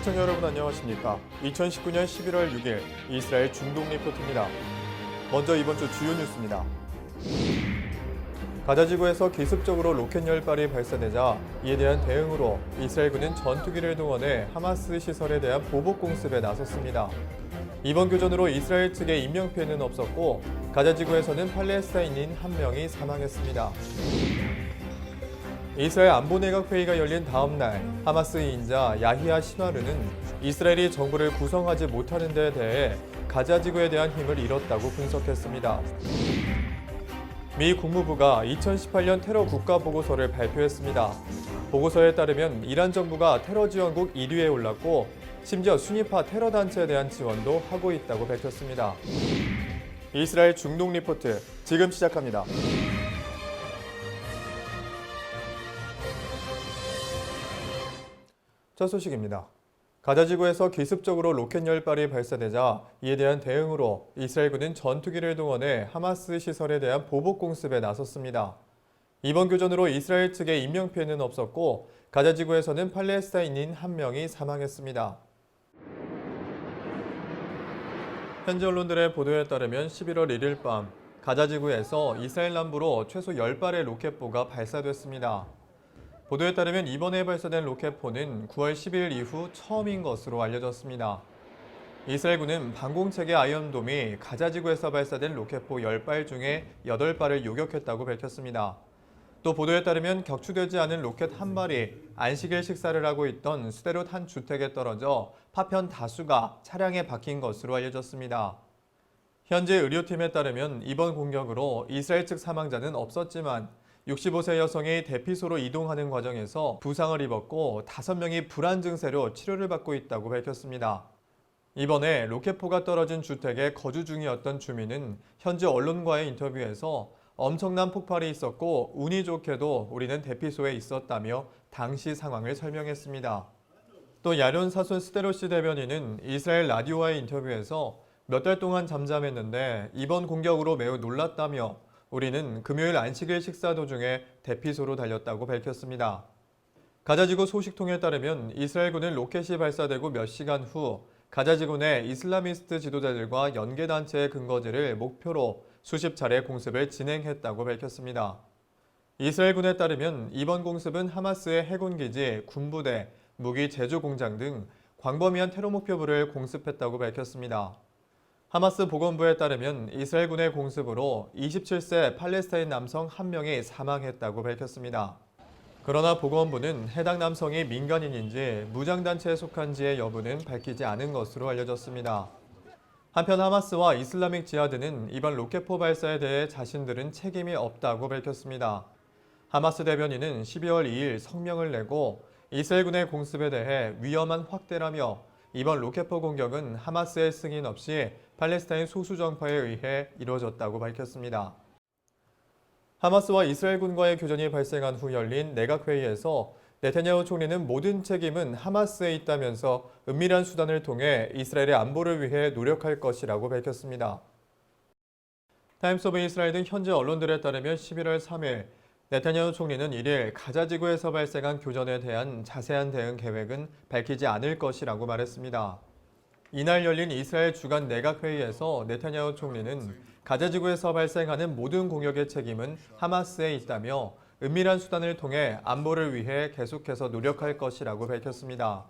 시청자 여러분 안녕하십니까? 2019년 11월 6일 이스라엘 중동 리포트입니다. 먼저 이번 주 주요 뉴스입니다. 가자 지구에서 기습적으로 로켓 열발이 발사되자 이에 대한 대응으로 이스라엘군은 전투기를 동원해 하마스 시설에 대한 보복 공습에 나섰습니다. 이번 교전으로 이스라엘 측의 인명 피해는 없었고 가자 지구에서는 팔레스타인인 한 명이 사망했습니다. 이스라엘 안보내각 회의가 열린 다음 날 하마스 인자 야히야 시나르는 이스라엘이 정부를 구성하지 못하는 데 대해 가자 지구에 대한 힘을 잃었다고 분석했습니다. 미 국무부가 2018년 테러 국가 보고서를 발표했습니다. 보고서에 따르면 이란 정부가 테러 지원국 1위에 올랐고 심지어 순위파 테러 단체에 대한 지원도 하고 있다고 밝혔습니다. 이스라엘 중동 리포트 지금 시작합니다. 첫 소식입니다. 가자 지구에서 기습적으로 로켓 열발이 발사되자 이에 대한 대응으로 이스라엘군은 전투기를 동원해 하마스 시설에 대한 보복 공습에 나섰습니다. 이번 교전으로 이스라엘 측의 인명 피해는 없었고 가자 지구에서는 팔레스타인인 한 명이 사망했습니다. 현지 언론들의 보도에 따르면 11월 1일 밤 가자 지구에서 이스라엘 남부로 최소 10발의 로켓포가 발사됐습니다. 보도에 따르면 이번에 발사된 로켓포는 9월 10일 이후 처음인 것으로 알려졌습니다. 이스라엘군은 방공체계 아이언돔이 가자 지구에서 발사된 로켓포 10발 중에 8발을 요격했다고 밝혔습니다. 또 보도에 따르면 격추되지 않은 로켓 한 발이 안식일 식사를 하고 있던 수대롯 한 주택에 떨어져 파편 다수가 차량에 박힌 것으로 알려졌습니다. 현재 의료팀에 따르면 이번 공격으로 이스라엘 측 사망자는 없었지만 65세 여성이 대피소로 이동하는 과정에서 부상을 입었고 5명이 불안 증세로 치료를 받고 있다고 밝혔습니다. 이번에 로켓포가 떨어진 주택에 거주 중이었던 주민은 현지 언론과의 인터뷰에서 엄청난 폭발이 있었고 운이 좋게도 우리는 대피소에 있었다며 당시 상황을 설명했습니다. 또 야련 사손 스테로시 대변인은 이스라엘 라디오와의 인터뷰에서 몇 달 동안 잠잠했는데 이번 공격으로 매우 놀랐다며 우리는 금요일 안식일 식사 도중에 대피소로 달렸다고 밝혔습니다. 가자지구 소식통에 따르면 이스라엘군은 로켓이 발사되고 몇 시간 후 가자지구 내 이슬라미스트 지도자들과 연계단체의 근거지를 목표로 수십 차례 공습을 진행했다고 밝혔습니다. 이스라엘군에 따르면 이번 공습은 하마스의 해군기지, 군부대, 무기 제조 공장 등 광범위한 테러 목표부를 공습했다고 밝혔습니다. 하마스 보건부에 따르면 이스라엘군의 공습으로 27세 팔레스타인 남성 한 명이 사망했다고 밝혔습니다. 그러나 보건부는 해당 남성이 민간인인지 무장단체에 속한지의 여부는 밝히지 않은 것으로 알려졌습니다. 한편 하마스와 이슬라믹 지하드는 이번 로켓포 발사에 대해 자신들은 책임이 없다고 밝혔습니다. 하마스 대변인은 12월 2일 성명을 내고 이스라엘군의 공습에 대해 위험한 확대라며 이번 로켓포 공격은 하마스의 승인 없이 팔레스타인 소수 정파에 의해 이루어졌다고 밝혔습니다. 하마스와 이스라엘군과의 교전이 발생한 후 열린 내각회의에서 네타냐후 총리는 모든 책임은 하마스에 있다면서 은밀한 수단을 통해 이스라엘의 안보를 위해 노력할 것이라고 밝혔습니다. 타임스 오브 이스라엘 등 현지 언론들에 따르면 11월 3일 네타냐후 총리는 1일 가자 지구에서 발생한 교전에 대한 자세한 대응 계획은 밝히지 않을 것이라고 말했습니다. 이날 열린 이스라엘 주간 내각회의에서 네타냐후 총리는 가자 지구에서 발생하는 모든 공격의 책임은 하마스에 있다며 은밀한 수단을 통해 안보를 위해 계속해서 노력할 것이라고 밝혔습니다.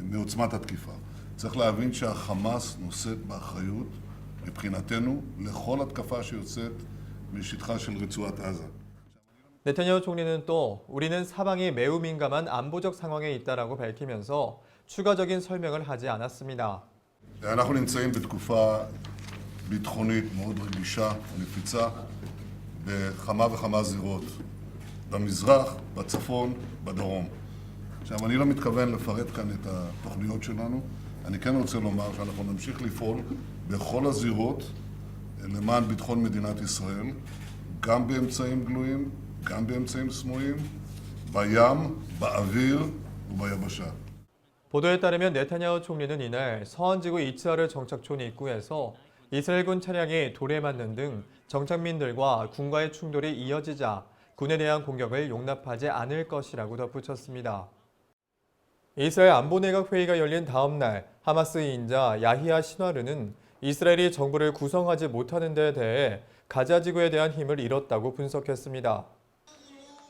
מעוצמת התקיפה. צריך להבין שהחמאס נושאת באחריות, מבחינתנו, לכל התקפה שיוצאת משטחה של רצועת עזה. 네타냐후 총리는 또 우리는 사방이 매우 민감한 안보적 상황에 있다라고 밝히면서 추가적인 설명을 하지 않았습니다. אנחנו נמצאים בתקופה ביטחונית מאוד רגישה ונפיצה בכמה וכמה זירות, במזרח, בצפון, בדרום. עכשיו, אני לא מתכוון לפרט כאן את התוכניות שלנו, אני כן רוצה לומר שאנחנו נמשיך לפעול בכל הזירות למען ביטחון מדינת ישראל, גם באמצעים גלויים, גם באמצעים סמויים, בים, באוויר וביבשה. 보도에 따르면 네타냐후 총리는 이날 서한지구 이츠하르 정착촌 입구에서 이스라엘군 차량이 돌에 맞는 등 정착민들과 군과의 충돌이 이어지자 군에 대한 공격을 용납하지 않을 것이라고 덧붙였습니다. 이스라엘 안보내각 회의가 열린 다음 날 하마스 인자 야히야 시나르는 이스라엘이 정부를 구성하지 못하는 데 대해 가자 지구에 대한 힘을 잃었다고 분석했습니다.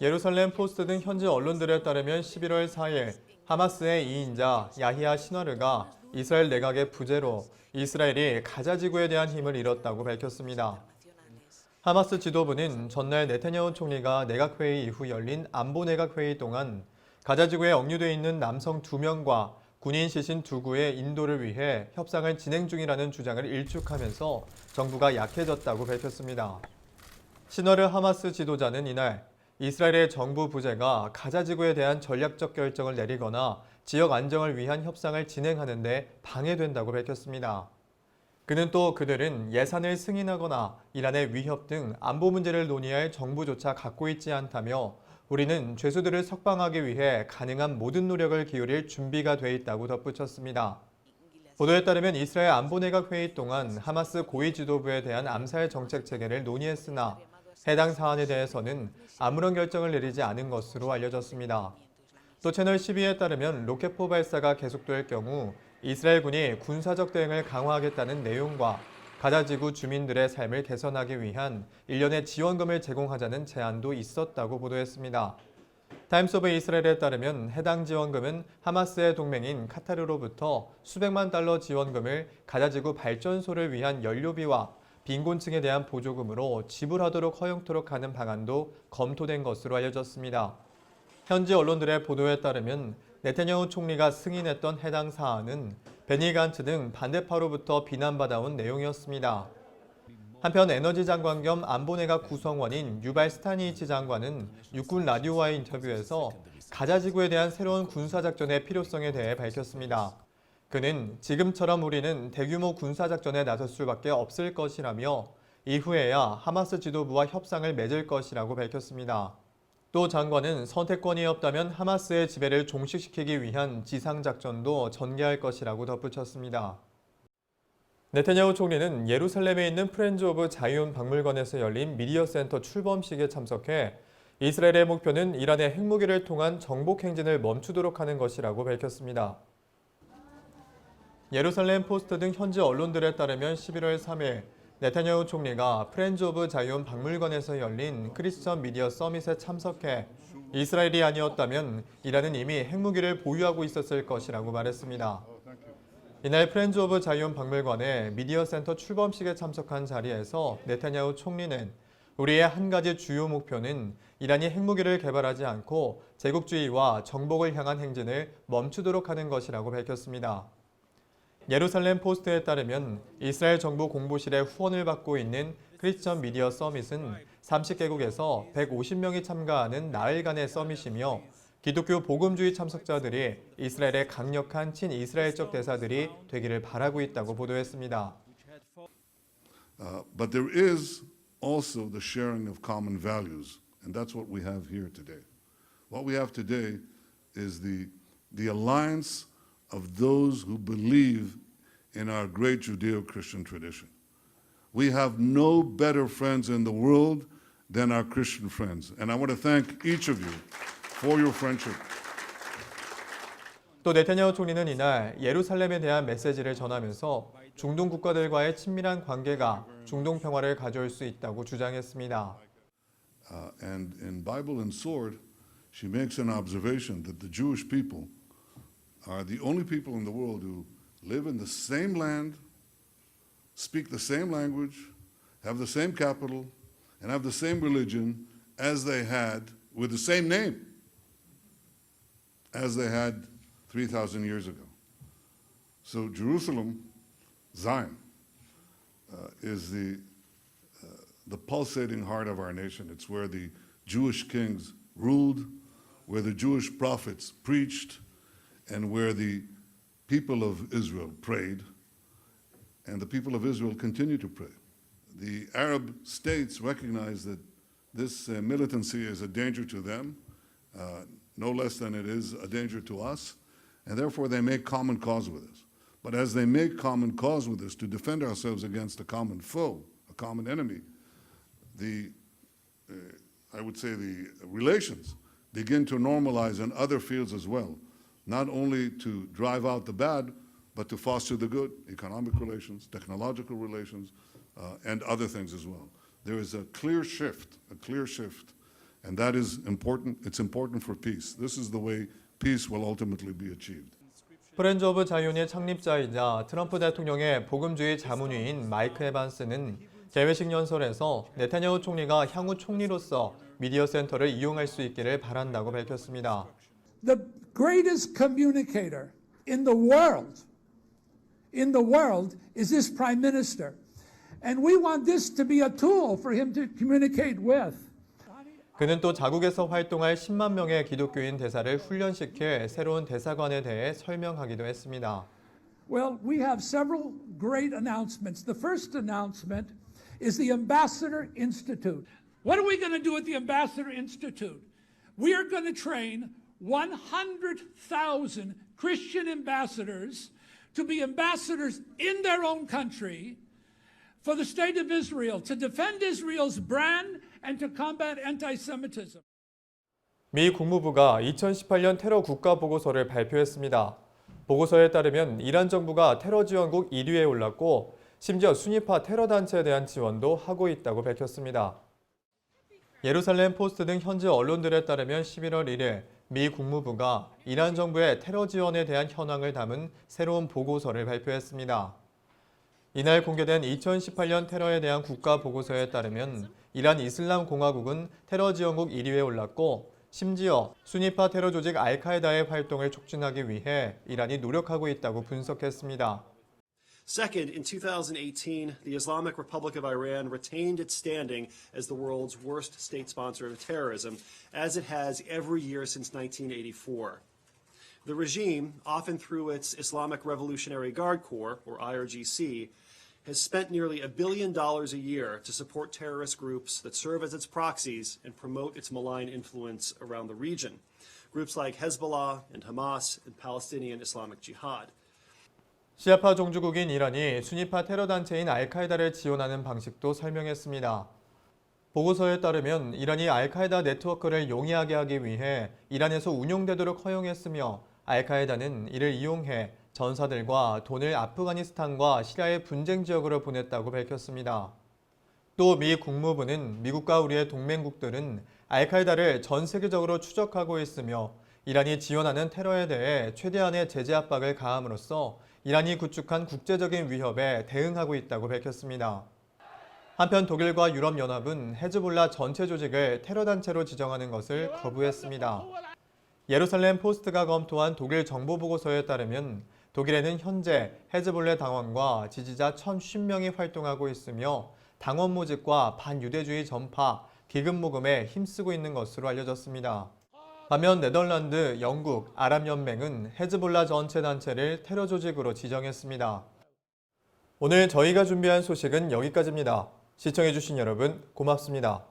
예루살렘 포스트 등 현지 언론들에 따르면 11월 4일 하마스의 2인자 야히야 시나르가 이스라엘 내각의 부재로 이스라엘이 가자 지구에 대한 힘을 잃었다고 밝혔습니다. 하마스 지도부는 전날 네타냐후 총리가 내각회의 이후 열린 안보 내각회의 동안 가자 지구에 억류돼 있는 남성 2명과 군인 시신 2구의 인도를 위해 협상을 진행 중이라는 주장을 일축하면서 정부가 약해졌다고 밝혔습니다. 시너르 하마스 지도자는 이날 이스라엘의 정부 부재가 가자 지구에 대한 전략적 결정을 내리거나 지역 안정을 위한 협상을 진행하는 데 방해된다고 밝혔습니다. 그는 또 그들은 예산을 승인하거나 이란의 위협 등 안보 문제를 논의할 정부조차 갖고 있지 않다며 우리는 죄수들을 석방하기 위해 가능한 모든 노력을 기울일 준비가 돼 있다고 덧붙였습니다. 보도에 따르면 이스라엘 안보내각 회의 동안 하마스 고위 지도부에 대한 암살 정책 체계를 논의했으나 해당 사안에 대해서는 아무런 결정을 내리지 않은 것으로 알려졌습니다. 또 채널 12에 따르면 로켓포 발사가 계속될 경우 이스라엘군이 군사적 대응을 강화하겠다는 내용과 가자지구 주민들의 삶을 개선하기 위한 일련의 지원금을 제공하자는 제안도 있었다고 보도했습니다. 타임스 오브 이스라엘에 따르면 해당 지원금은 하마스의 동맹인 카타르로부터 수백만 달러 지원금을 가자지구 발전소를 위한 연료비와 빈곤층에 대한 보조금으로 지불하도록 허용토록 하는 방안도 검토된 것으로 알려졌습니다. 현지 언론들의 보도에 따르면 네타냐후 총리가 승인했던 해당 사안은 베니 간츠 등 반대파로부터 비난받아온 내용이었습니다. 한편 에너지 장관 겸 안보내각 구성원인 유발 스타니치 장관은 육군 라디오와의 인터뷰에서 가자 지구에 대한 새로운 군사 작전의 필요성에 대해 밝혔습니다. 그는 지금처럼 우리는 대규모 군사 작전에 나설 수밖에 없을 것이라며 이후에야 하마스 지도부와 협상을 맺을 것이라고 밝혔습니다. 또 장관은 선택권이 없다면 하마스의 지배를 종식시키기 위한 지상작전도 전개할 것이라고 덧붙였습니다. 네타냐후 총리는 예루살렘에 있는 프렌즈 오브 자이온 박물관에서 열린 미디어 센터 출범식에 참석해 이스라엘의 목표는 이란의 핵무기를 통한 정복 행진을 멈추도록 하는 것이라고 밝혔습니다. 예루살렘 포스트 등 현지 언론들에 따르면 11월 3일 네타냐후 총리가 프렌즈 오브 자이온 박물관에서 열린 크리스천 미디어 서밋에 참석해 이스라엘이 아니었다면 이란은 이미 핵무기를 보유하고 있었을 것이라고 말했습니다. 이날 프렌즈 오브 자이온 박물관의 미디어 센터 출범식에 참석한 자리에서 네타냐후 총리는 우리의 한 가지 주요 목표는 이란이 핵무기를 개발하지 않고 제국주의와 정복을 향한 행진을 멈추도록 하는 것이라고 밝혔습니다. 예루살렘 포스트에 따르면 이스라엘 정부 공보실의 후원을 받고 있는 크리스천 미디어 서밋은 30개국에서 150명이 참가하는 나흘간의 서밋이며 기독교 복음주의 참석자들이 이스라엘의 강력한 친이스라엘적 대사들이 되기를 바라고 있다고 보도했습니다. Uh, but there is also the sharing of common values, and that's what we have here today. What we have today is the, the alliance of those who believe in our great Judeo Christian tradition. We have no better friends in the world than our Christian friends, and I want to thank each of you for your friendship. 또 네타냐후 총리는 이날 예루살렘에 대한 메시지를 전하면서 중동 국가들과의 친밀한 관계가 중동 평화를 가져올 수 있다고 주장했습니다. Uh, and in Bible and Sword, she makes an observation that the Jewish people are the only people in the world who live in the same land, speak the same language, have the same capital, and have the same religion as they had with the same name as they had 3,000 years ago. So Jerusalem, Zion, uh, is the the pulsating heart of our nation. It's where the Jewish kings ruled, where the Jewish prophets preached, and where the people of Israel prayed. And the people of Israel continue to pray. The Arab states recognize that this uh, militancy is a danger to them, uh, no less than it is a danger to us, and therefore they make common cause with us. But as they make common cause with us to defend ourselves against a common foe, a common enemy, the, uh, I would say the relations begin to normalize in other fields as well, not only to drive out the bad, but to foster the good, economic relations, technological relations, uh, and other things as well. There is a clear shift, a clear shift, and that is important. It's important for peace. This is the way peace will ultimately be achieved. 프렌즈 오브 자이온의 창립자이자 트럼프 대통령의 복음주의 자문위인 마이크 에반스는 개회식 연설에서 네타냐후 총리가 향후 총리로서 미디어 센터를 이용할 수 있기를 바란다고 밝혔습니다. the greatest communicator in the world, in the world, is this prime minister. And we want this to be a tool for him to communicate with. 그는 또 자국에서 활동할 10만 명의 기독교인 대사를 훈련시킬 새로운 대사관에 대해 설명하기도 했습니다. Well, we have several great announcements. The first announcement is the Ambassador Institute. What are we going to do at the Ambassador Institute? We are going to train 100,000 Christian ambassadors to be ambassadors in their own country for the state of Israel, to defend Israel's brand and to combat anti Semitism. 미 국무부가 2018년 테러 국가 보고서를 발표했습니다. 보고서에 따르면 이란 정부가 테러 지원국 1위에 올랐고 심지어 순위파 테러 단체에 대한 지원도 하고 있다고 밝혔습니다. 예루살렘 포스트 등 현지 언론들에 따르면 11월 1일 미 국무부가 이란 정부의 테러 지원에 대한 현황을 담은 새로운 보고서를 발표했습니다. 이날 공개된 2018년 테러에 대한 국가 보고서에 따르면 이란 이슬람 공화국은 테러 지원국 1위에 올랐고 심지어 순위파 테러 조직 알카에다의 활동을 촉진하기 위해 이란이 노력하고 있다고 분석했습니다. Second, in 2018, the Islamic Republic of Iran retained its standing as the world's worst state sponsor of terrorism, as it has every year since 1984. The regime, often through its Islamic Revolutionary Guard Corps, or IRGC, has spent nearly a billion dollars a year to support terrorist groups that serve as its proxies and promote its malign influence around the region. Groups like Hezbollah and Hamas and Palestinian Islamic Jihad. 시아파 종주국인 이란이 순위파 테러 단체인 알카에다를 지원하는 방식도 설명했습니다. 보고서에 따르면 이란이 알카에다 네트워크를 용이하게 하기 위해 이란에서 운용되도록 허용했으며 알카에다는 이를 이용해 전사들과 돈을 아프가니스탄과 시리아의 분쟁 지역으로 보냈다고 밝혔습니다. 또 미 국무부는 미국과 우리의 동맹국들은 알카에다를 전 세계적으로 추적하고 있으며 이란이 지원하는 테러에 대해 최대한의 제재 압박을 가함으로써 이란이 구축한 국제적인 위협에 대응하고 있다고 밝혔습니다. 한편 독일과 유럽연합은 헤즈볼라 전체 조직을 테러 단체로 지정하는 것을 거부했습니다. 예루살렘 포스트가 검토한 독일 정보 보고서에 따르면 독일에는 현재 헤즈볼레 당원과 지지자 1,050명이 활동하고 있으며 당원 모집과 반유대주의 전파, 기금 모금에 힘쓰고 있는 것으로 알려졌습니다. 반면 네덜란드, 영국, 아랍연맹은 헤즈볼라 전체 단체를 테러 조직으로 지정했습니다. 오늘 저희가 준비한 소식은 여기까지입니다. 시청해주신 여러분 고맙습니다.